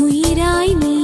உயிராய் நீ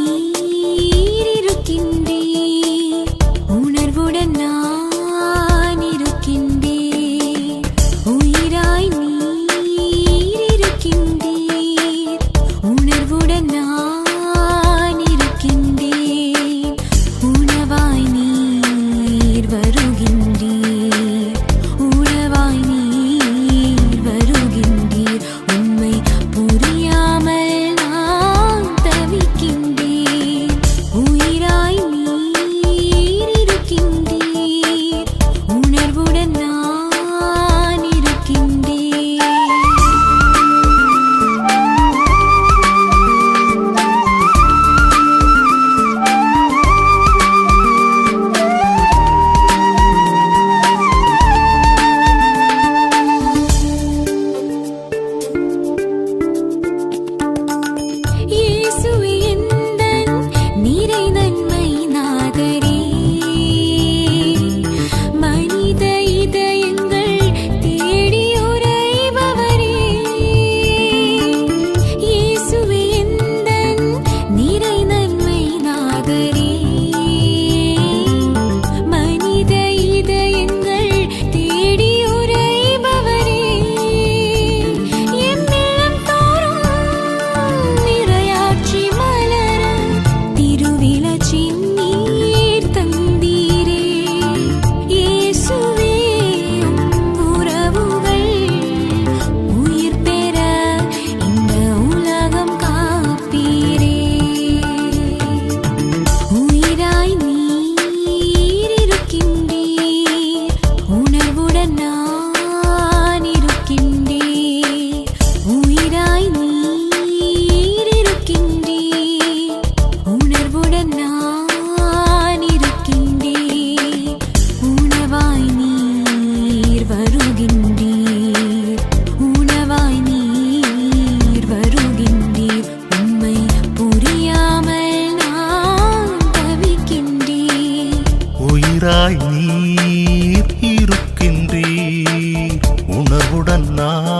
உயிராய் நீர் இருக்கின்றீர். உணர்வுடன் நான்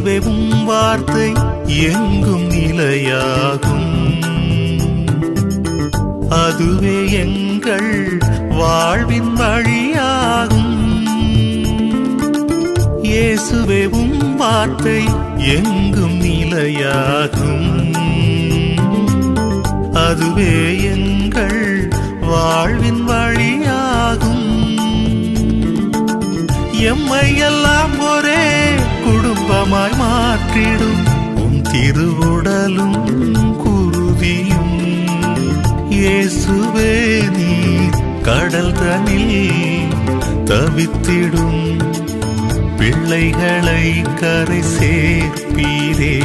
இயேசுவே உம் வார்த்தை எங்கும் நிலையாகும். அதுவே எங்கள் வாழ்வின் வழியாகும். இயேசுவே உம் வார்த்தை எங்கும் நிலையாகும். அதுவே எங்கள் வாழ்வின் வழியாகும். எம்மை எல்லாம் சுகமாய் மாற்றிடும். உம் திருவுடலும் குருதியும் இயேசுவே நீ கடல் தனில் தவித்திடும். பிள்ளைகளை கரை சேர்ப்பீரே.